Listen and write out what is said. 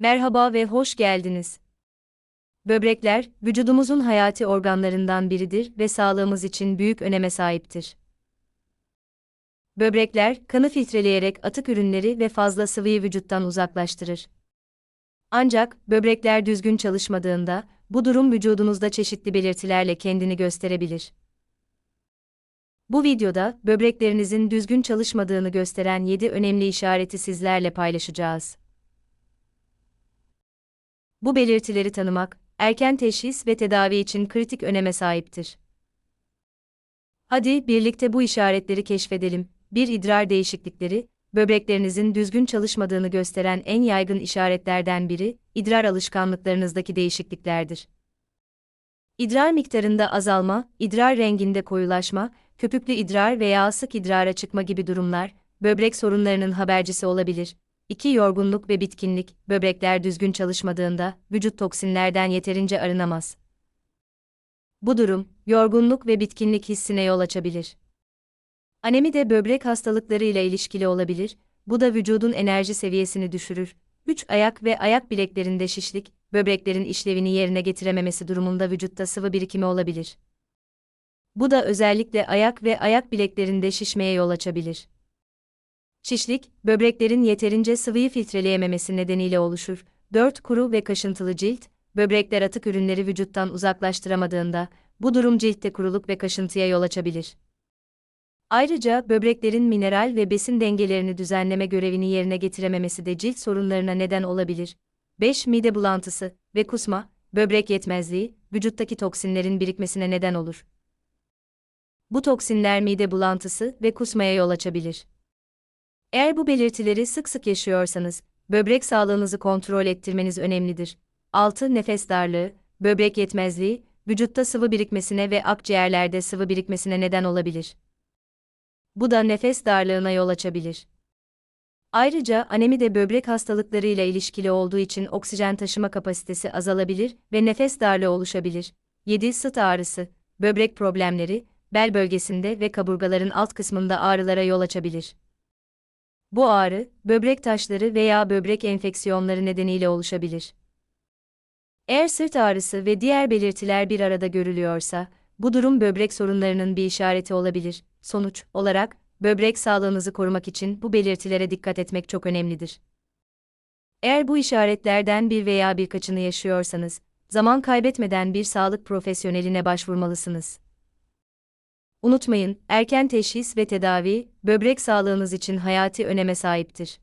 Merhaba ve hoş geldiniz. Böbrekler, vücudumuzun hayati organlarından biridir ve sağlığımız için büyük öneme sahiptir. Böbrekler, kanı filtreleyerek atık ürünleri ve fazla sıvıyı vücuttan uzaklaştırır. Ancak, böbrekler düzgün çalışmadığında, bu durum vücudunuzda çeşitli belirtilerle kendini gösterebilir. Bu videoda, böbreklerinizin düzgün çalışmadığını gösteren 7 önemli işareti sizlerle paylaşacağız. Bu belirtileri tanımak, erken teşhis ve tedavi için kritik öneme sahiptir. Hadi birlikte bu işaretleri keşfedelim. 1. İdrar değişiklikleri, böbreklerinizin düzgün çalışmadığını gösteren en yaygın işaretlerden biri, idrar alışkanlıklarınızdaki değişikliklerdir. İdrar miktarında azalma, idrar renginde koyulaşma, köpüklü idrar veya sık idrara çıkma gibi durumlar, böbrek sorunlarının habercisi olabilir. 2. Yorgunluk ve bitkinlik, böbrekler düzgün çalışmadığında, vücut toksinlerden yeterince arınamaz. Bu durum, yorgunluk ve bitkinlik hissine yol açabilir. Anemi de böbrek hastalıkları ile ilişkili olabilir, bu da vücudun enerji seviyesini düşürür. 3. Ayak ve ayak bileklerinde şişlik, böbreklerin işlevini yerine getirememesi durumunda vücutta sıvı birikimi olabilir. Bu da özellikle ayak ve ayak bileklerinde şişmeye yol açabilir. Şişlik, böbreklerin yeterince sıvıyı filtreleyememesi nedeniyle oluşur. 4. Kuru ve kaşıntılı cilt, böbrekler atık ürünleri vücuttan uzaklaştıramadığında, bu durum ciltte kuruluk ve kaşıntıya yol açabilir. Ayrıca böbreklerin mineral ve besin dengelerini düzenleme görevini yerine getirememesi de cilt sorunlarına neden olabilir. 5. Mide bulantısı ve kusma, böbrek yetmezliği, vücuttaki toksinlerin birikmesine neden olur. Bu toksinler mide bulantısı ve kusmaya yol açabilir. Eğer bu belirtileri sık sık yaşıyorsanız, böbrek sağlığınızı kontrol ettirmeniz önemlidir. 6. Nefes darlığı, böbrek yetmezliği, vücutta sıvı birikmesine ve akciğerlerde sıvı birikmesine neden olabilir. Bu da nefes darlığına yol açabilir. Ayrıca anemi de böbrek hastalıklarıyla ilişkili olduğu için oksijen taşıma kapasitesi azalabilir ve nefes darlığı oluşabilir. 7. Sıt ağrısı, böbrek problemleri, bel bölgesinde ve kaburgaların alt kısmında ağrılara yol açabilir. Bu ağrı, böbrek taşları veya böbrek enfeksiyonları nedeniyle oluşabilir. Eğer sırt ağrısı ve diğer belirtiler bir arada görülüyorsa, bu durum böbrek sorunlarının bir işareti olabilir. Sonuç olarak, böbrek sağlığınızı korumak için bu belirtilere dikkat etmek çok önemlidir. Eğer bu işaretlerden bir veya birkaçını yaşıyorsanız, zaman kaybetmeden bir sağlık profesyoneline başvurmalısınız. Unutmayın, erken teşhis ve tedavi, böbrek sağlığınız için hayati öneme sahiptir.